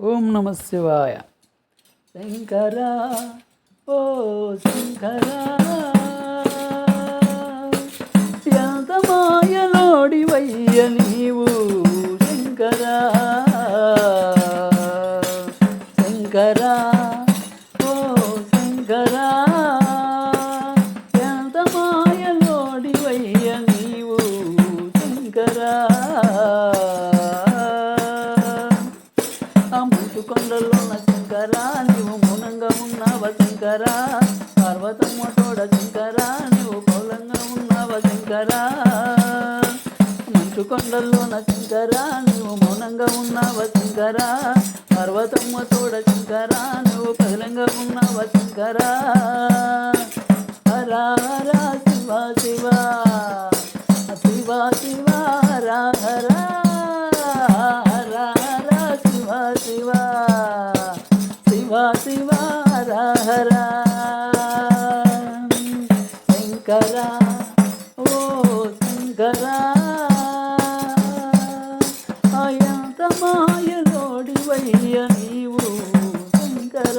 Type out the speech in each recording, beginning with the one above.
ఓం నమ శివాయ. శంకరా ఓ శంకరా. కొండల్లో నా శంకర నీవు మౌనంగా ఉన్నావ శంకర? పర్వతమ్మ తోడ శంకర నీవు పౌలంగా ఉన్నావ శంకర? మంచు కొండల్లో నా శంకర నీవు మౌనంగా ఉన్నావ శంకర? పర్వతమ్మ తోడ శంకర నువ్వు పగలంగా ఉన్నావ శంకర? హర హర శివ శివ శివ శివ హరా హరా హర హర శివ శివ. శివ శివ హర శంకర ఓ శంకర. అయంత మాయలోడివయ్య నీవు శంకర.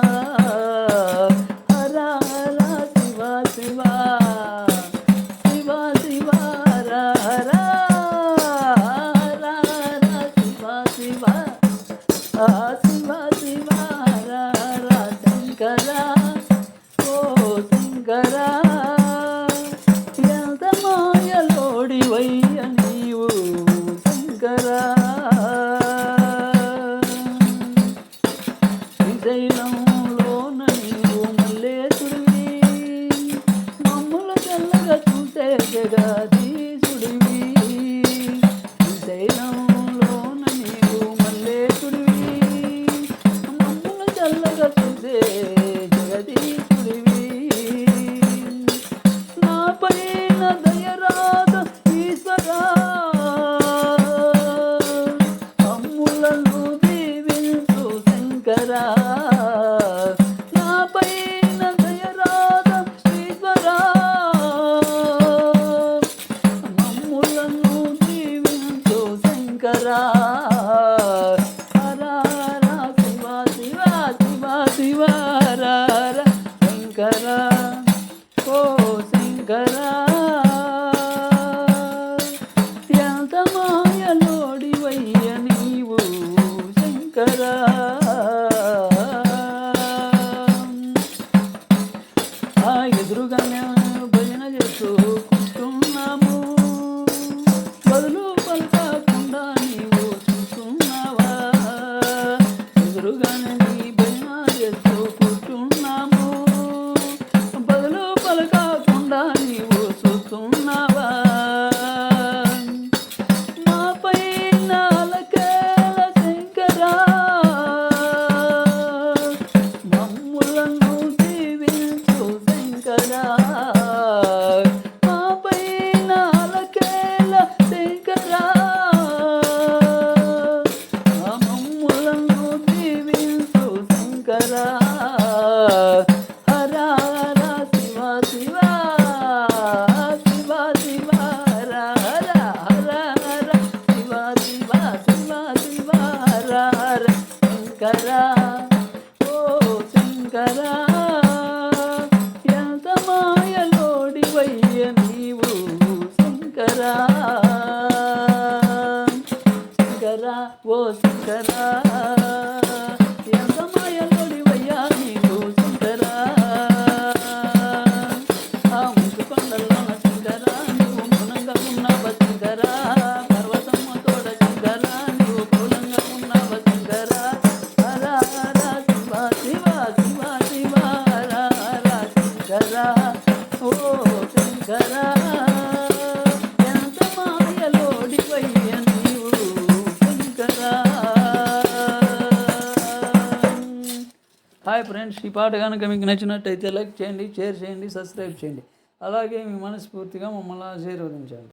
శంకర ఎంత మాయలోడివయ్య నీవు శంకర శ్రీశైలంలోన పైన దయరాద ఈశ్వరా. అమ్ములను దీవించు శంకర. నా పైన దయరాద ఈశ్వరా. మమ్ములను దీవించు శంకర. హర శివ శివ శివ శివ ఓ శంకర శంకరా ఎంత మాయలోడివయ్య నీవు శంకరా. శంకరా ఓ శంకరా. ఎంత శంకర ఓ శంకర ఎంత మాయలోడివయ్య శంకర. హాయ్ ఫ్రెండ్స్ ఈ పాట కనుక మీకు నచ్చినట్టయితే లైక్ చేయండి షేర్ చేయండి సబ్స్క్రైబ్ చేయండి. అలాగే మీ మనస్ఫూర్తిగా మమ్మల్ని ఆశీర్వదించాలి